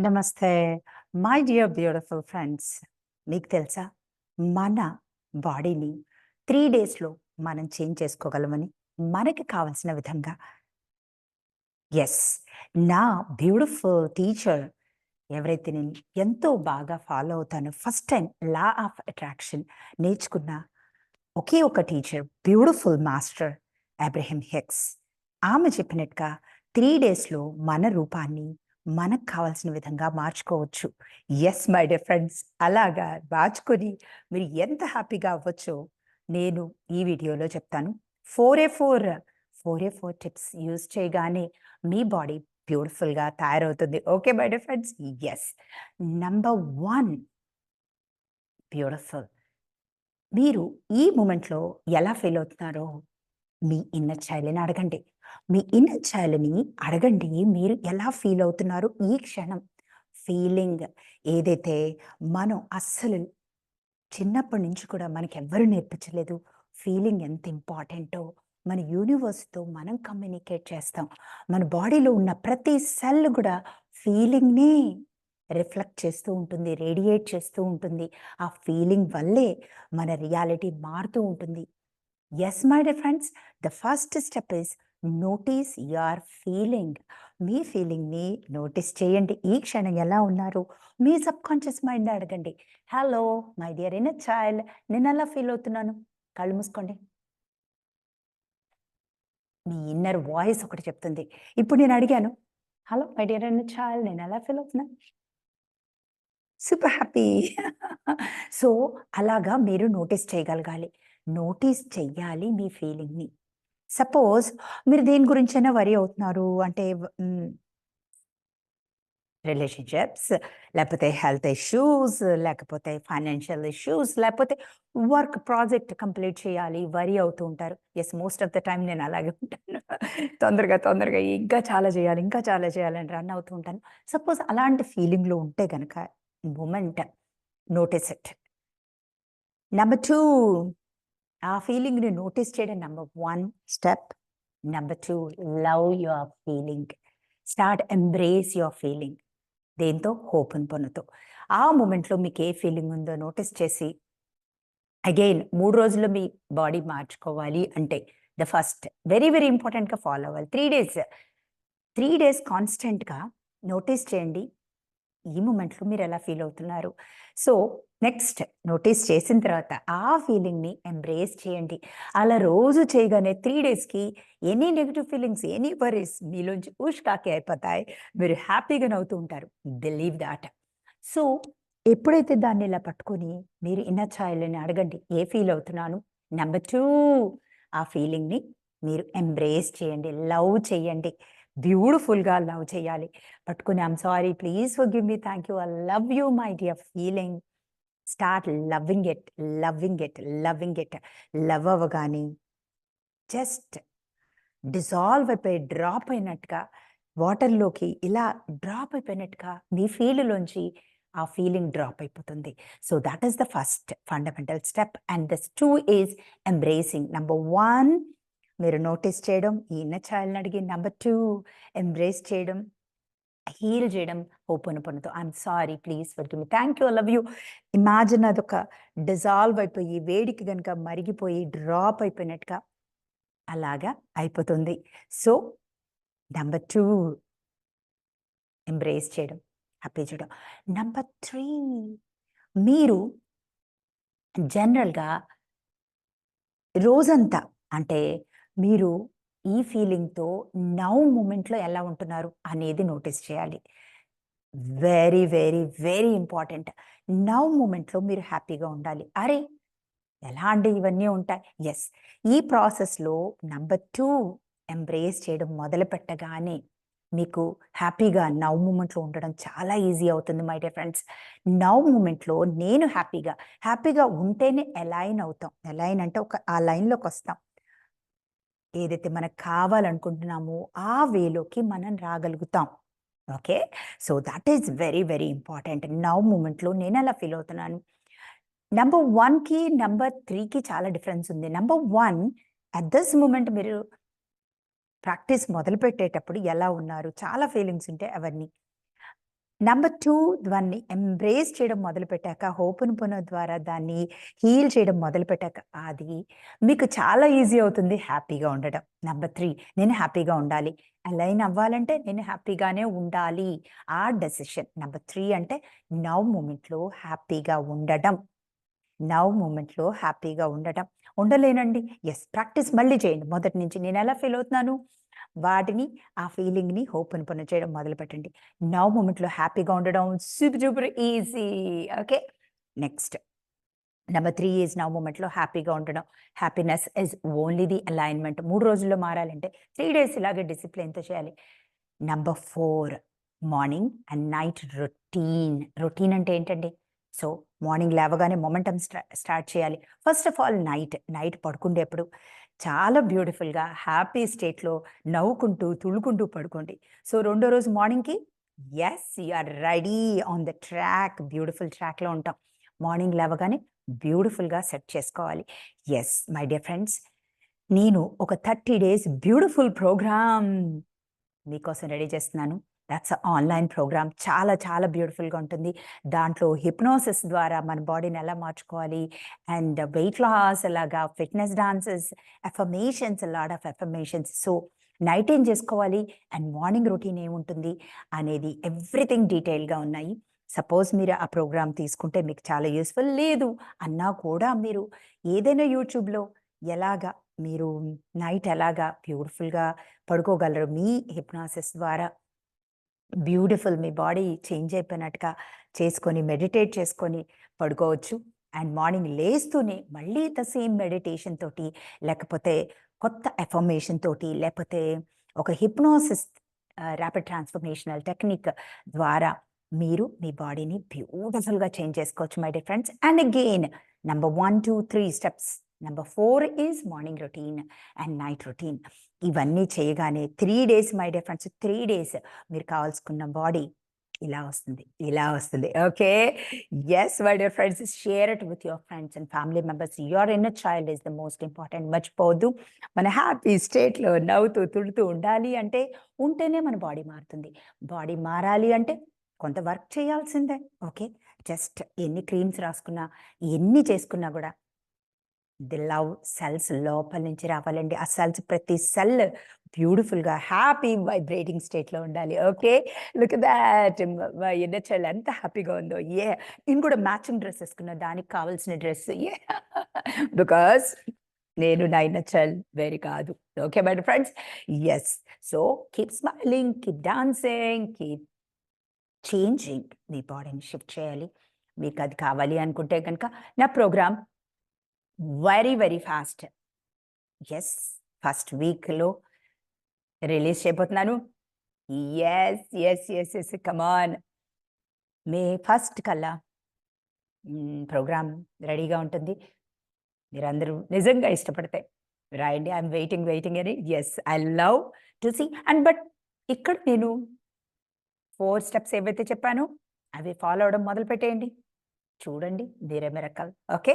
నమస్తే. My dear beautiful friends మీకు తెలుసా? మన బాడీని త్రీ డేస్లో మనం చేంజ్ చేసుకోగలమని మనకి కావలసిన విధంగా. ఎస్ నా బ్యూటిఫుల్ టీచర్ ఎవరైతే నేను ఎంతో బాగా ఫాలో అవుతాను. First time law of attraction నేర్చుకున్న ఒకే ఒక teacher beautiful master Abraham Hicks. ఆమె చెప్పినట్టుగా త్రీ డేస్లో మన రూపాన్ని మనకు కావాల్సిన విధంగా మార్చుకోవచ్చు. ఎస్ మై డియర్ ఫ్రెండ్స్ అలాగా మార్చుకొని మీరు ఎంత హ్యాపీగా అవ్వచ్చో నేను ఈ వీడియోలో చెప్తాను. Four a four four a four tips use చేయగానే మీ బాడీ బ్యూటిఫుల్గా తయారవుతుంది. Okay my dear friends yes number one beautiful మీరు ఈ మూమెంట్లో ఎలా ఫీల్ అవుతున్నారో మీ ఇన్నర్ చైల్డ్ని అడగండి. మీ ఇన్నర్ చైల్డ్ని అడగండి మీరు ఎలా ఫీల్ అవుతున్నారు ఈ క్షణం? ఫీలింగ్ ఏదైతే మనం అస్సలు చిన్నప్పటి నుంచి కూడా మనకి ఎవ్వరు నేర్పించలేదు ఫీలింగ్ ఎంత ఇంపార్టెంటో మన యూనివర్స్తో మనం కమ్యూనికేట్ చేస్తాం. మన బాడీలో ఉన్న ప్రతి సెల్ కూడా ఫీలింగ్ని రిఫ్లెక్ట్ చేస్తూ ఉంటుంది రేడియేట్ చేస్తూ ఉంటుంది. ఆ ఫీలింగ్ వల్లే మన రియాలిటీ మారుతూ ఉంటుంది. Yes my dear friends the first step is notice your feeling మీ ఫీలింగ్ని నోటీస్ చేయండి. ఈ క్షణం ఎలా ఉన్నారు? మీ సబ్ కాన్షియస్ మైండ్ అడగండి. Hello my dear inner child నేను ఎలా ఫీల్ అవుతున్నాను? కళ్ళు మూసుకోండి. మీ ఇన్నర్ వాయిస్ ఒకటి చెప్తుంది. ఇప్పుడు నేను అడిగాను hello my dear inner child నేను ఎలా ఫీల్ అవుతున్నాను? సూపర్ హ్యాపీ సో అలాగా మీరు నోటీస్ చేయగలగాలి. నోటీస్ చెయ్యాలి మీ ఫీలింగ్ని. సపోజ్ మీరు దేని గురించైనా వరి అవుతున్నారు అంటే రిలేషన్షిప్స్ లేకపోతే హెల్త్ ఇష్యూస్ లేకపోతే ఫైనాన్షియల్ ఇష్యూస్ లేకపోతే వర్క్ ప్రాజెక్ట్ కంప్లీట్ చేయాలి వరి అవుతూ ఉంటారు. Yes most of the time నేను అలాగే ఉంటాను. తొందరగా తొందరగా ఇంకా చాలా చేయాలి ఇంకా చాలా చేయాలని రన్ అవుతూ ఉంటాను. సపోజ్ అలాంటి ఫీలింగ్లో ఉంటే కనుక moment notice it number two ఆ ఫీలింగ్ని నోటీస్ చేయడం number one step number two love your feeling start embrace your feeling దేంతో? హోప్ని పొందుతూ ఆ మూమెంట్లో మీకు ఏ ఫీలింగ్ ఉందో నోటీస్ చేసి అగైన్ మూడు రోజుల్లో మీ బాడీ మార్చుకోవాలి అంటే ద ఫస్ట్ వెరీ వెరీ ఇంపార్టెంట్గా ఫాలో అవ్వాలి. త్రీ డేస్ త్రీ డేస్ కాన్స్టెంట్గా నోటీస్ చేయండి. ఈ మూమెంట్లో మీరు ఎలా ఫీల్ అవుతున్నారు? సో నెక్స్ట్ నోటీస్ చేసిన తర్వాత ఆ ఫీలింగ్ని ఎంబ్రేస్ చేయండి. అలా రోజు చేయగానే త్రీ డేస్కి any negative feelings any worries మీలోంచి ఊష్కాకి అయిపోతాయి. మీరు హ్యాపీగా నవ్వుతూ ఉంటారు. Believe that. సో ఎప్పుడైతే దాన్ని ఇలా పట్టుకొని మీరు ఇన్నర్ ఛాయల్ని అడగండి ఏ ఫీల్ అవుతున్నాను? నెంబర్ టూ ఆ ఫీలింగ్ని మీరు ఎంబ్రేస్ చేయండి. లవ్ చేయండి. బ్యూటిఫుల్గా లవ్ చేయాలి. పట్టుకుని I'm sorry please forgive me thank you I love you my dear feeling start loving it loving it loving it love అవ్వగాని just dissolve అయిపోయి డ్రాప్ అయినట్టుగా వాటర్లోకి ఇలా డ్రాప్ అయిపోయినట్టుగా మీ ఫీల్డ్లోంచి ఆ ఫీలింగ్ డ్రాప్ అయిపోతుంది. So that is the first fundamental step and this two is embracing number one మీరు నోటీస్ చేయడం ఈ ఇన్న చైల్డ్ని అడిగి నెంబర్ టూ ఎంబ్రేస్ చేయడం హీల్ చేయడం open పనుతో I'm sorry please welcome thank you love you. Imagine అదొక dissolve అయిపోయి వేడికి కనుక మరిగిపోయి డ్రాప్ అయిపోయినట్టుగా అలాగా అయిపోతుంది. సో నెంబర్ టూ ఎంబ్రేస్ చేయడం హ్యాపీ చేయడం. నెంబర్ త్రీ మీరు జనరల్గా రోజంతా అంటే మీరు ఈ ఫీలింగ్తో నవ్ మూమెంట్లో ఎలా ఉంటున్నారు అనేది నోటీస్ చేయాలి. Very very very important. Now మూమెంట్లో మీరు హ్యాపీగా ఉండాలి. అరే! ఎలా అండి ఇవన్నీ ఉంటాయి. ఎస్ ఈ ప్రాసెస్లో నంబర్ టూ ఎంబ్రేస్ చేయడం మొదలు పెట్టగానే మీకు హ్యాపీగా నవ్ మూమెంట్లో ఉండడం చాలా ఈజీ అవుతుంది మై డియర్ ఫ్రెండ్స్. నవ్ మూమెంట్లో నేను హ్యాపీగా హ్యాపీగా ఉంటేనే ఎలైన్ అవుతాం. ఎలైన్ అంటే ఒక ఆ లైన్లోకి వస్తాం. ఏదైతే మనకు కావాలనుకుంటున్నామో ఆ వేలోకి మనం రాగలుగుతాం. Okay? So that is very very important now మూమెంట్లో నేను ఎలా ఫీల్ అవుతున్నాను. నెంబర్ వన్కి నెంబర్ త్రీకి చాలా డిఫరెన్స్ ఉంది. Number one at this moment మీరు ప్రాక్టీస్ మొదలు పెట్టేటప్పుడు ఎలా ఉన్నారు? చాలా ఫీలింగ్స్ ఉంటాయి అవన్నీ. నంబర్ టూ దాన్ని ఎంబ్రేస్ చేయడం మొదలుపెట్టాక ఓపెన్ పొన ద్వారా దాన్ని హీల్ చేయడం మొదలుపెట్టాక అది మీకు చాలా ఈజీ అవుతుంది హ్యాపీగా ఉండడం. నెంబర్ త్రీ నేను హ్యాపీగా ఉండాలి. అలైన్ అవ్వాలంటే నేను హ్యాపీగానే ఉండాలి. ఆ డెసిషన్ నెంబర్ త్రీ అంటే నవ్ మూమెంట్లో హ్యాపీగా ఉండడం. నవ్ మూమెంట్లో హ్యాపీగా ఉండటం ఉండలేనండి. ఎస్ ప్రాక్టీస్ మళ్ళీ చేయండి. మొదటి నుంచి నేను ఎలా ఫీల్ అవుతున్నాను? వాటిని ఆ ఫీలింగ్ని ఓపెన్ పని చేయడం మొదలుపెట్టండి. నవ్ మూమెంట్లో హ్యాపీగా ఉండడం super super easy. Okay? Next. Number three is now మూమెంట్లో హ్యాపీగా ఉండడం. Happiness is only the alignment. మూడు రోజుల్లో మారాలంటే త్రీ డేస్ ఇలాగే డిసిప్లిన్తో చేయాలి. Number four morning and night routine. Routine అంటే ఏంటండి? సో మార్నింగ్ లేవగానే మొమెంటం స్టార్ట్ చేయాలి. First of all night night పడుకుండేప్పుడు చాలా బ్యూటిఫుల్గా హ్యాపీ స్టేట్లో నవ్వుకుంటూ తుళ్ళుకుంటూ పడుకోండి. సో రెండో రోజు మార్నింగ్కి yes are ready on the track beautiful ట్రాక్లో ఉంటాం. మార్నింగ్ లేవగానే బ్యూటిఫుల్గా సెట్ చేసుకోవాలి. ఎస్ మై డియర్ ఫ్రెండ్స్ నేను ఒక థర్టీ డేస్ బ్యూటిఫుల్ ప్రోగ్రామ్ మీకోసం రెడీ చేస్తున్నాను. దట్స్ ఆన్లైన్ ప్రోగ్రామ్ చాలా చాలా బ్యూటిఫుల్గా ఉంటుంది. దాంట్లో హిప్నోసిస్ ద్వారా మన బాడీని ఎలా మార్చుకోవాలి అండ్ వెయిట్ లాస్ అలాగా fitness dances affirmations lot of affirmations so night ఏం చేసుకోవాలి అండ్ మార్నింగ్ రొటీన్ ఏముంటుంది అనేది ఎవ్రీథింగ్ డీటెయిల్గా ఉన్నాయి. సపోజ్ మీరు ఆ ప్రోగ్రామ్ తీసుకుంటే మీకు చాలా యూస్ఫుల్ లేదు అన్నా కూడా మీరు ఏదైనా యూట్యూబ్లో ఎలాగా మీరు నైట్ ఎలాగా బ్యూటిఫుల్గా పడుకోగలరు మీ హిప్నాసిస్ ద్వారా బ్యూటిఫుల్ మీ బాడీ చేంజ్ అయిపోయినట్టుగా చేసుకొని మెడిటేట్ చేసుకొని పడుకోవచ్చు. అండ్ మార్నింగ్ లేస్తూనే మళ్ళీ ద సేమ్ మెడిటేషన్ తోటి లేకపోతే కొత్త ఎఫర్మేషన్ తోటి లేకపోతే ఒక హిప్నోసిస్ ర్యాపిడ్ ట్రాన్స్ఫర్మేషనల్ టెక్నిక్ ద్వారా మీరు మీ బాడీని బ్యూటిఫుల్గా చేంజ్ చేసుకోవచ్చు my dear friends. And again number one two three steps number four is morning routine and night routine ఇవన్నీ చేయగానే three days my dear friends three days మీరు కావాల్సుకున్న బాడీ ఇలా వస్తుంది ఇలా వస్తుంది. Okay yes my dear friends share it with your friends and family members your inner child is the most important మర్చిపోవద్దు మన హ్యాపీ స్టేట్లో నవ్వుతూ తుడుతూ ఉండాలి అంటే ఉంటేనే మన బాడీ మారుతుంది. బాడీ మారాలి అంటే కొంత వర్క్ చేయాల్సిందే. ఓకే జస్ట్ ఎన్ని క్రీమ్స్ రాసుకున్నా ఎన్ని చేసుకున్నా కూడా ది లవ్ సెల్స్ లోపల నుంచి రావాలండి. ఆ సెల్స్ ప్రతి సెల్ బ్యూటిఫుల్గా హ్యాపీ వైబ్రేటింగ్ స్టేట్లో ఉండాలి. ఓకే? Look that! ఎన్న చెల్ ఎంత హ్యాపీగా ఉందో. ఏ నేను కూడా మ్యాచింగ్ డ్రెస్ వేసుకున్నా దానికి కావాల్సిన డ్రెస్. ఏ బికాస్ నేను నైన్ చల్ వేరే కాదు. Okay my friends? Yes so keep smiling keep dancing keep changing మీ బాడీని షిఫ్ట్ చేయాలి. మీకు అది కావాలి అనుకుంటే కనుక నా program very very fast yes first వీక్లో రిలీజ్ చేయబోతున్నాను. Yes yes yes yes come on May first కల్లా ప్రోగ్రామ్ రెడీగా ఉంటుంది. మీరందరూ నిజంగా ఇష్టపడితే రాయండి. ఐఎమ్ వెయిటింగ్ వెయిటింగ్ అని. Yes I love to see and but ఇక్కడ నేను ఫోర్ స్టెప్స్ ఏవైతే చెప్పానో అవి ఫాలో అవడం మొదలు పెట్టేయండి చూడండి దీరే miracle okay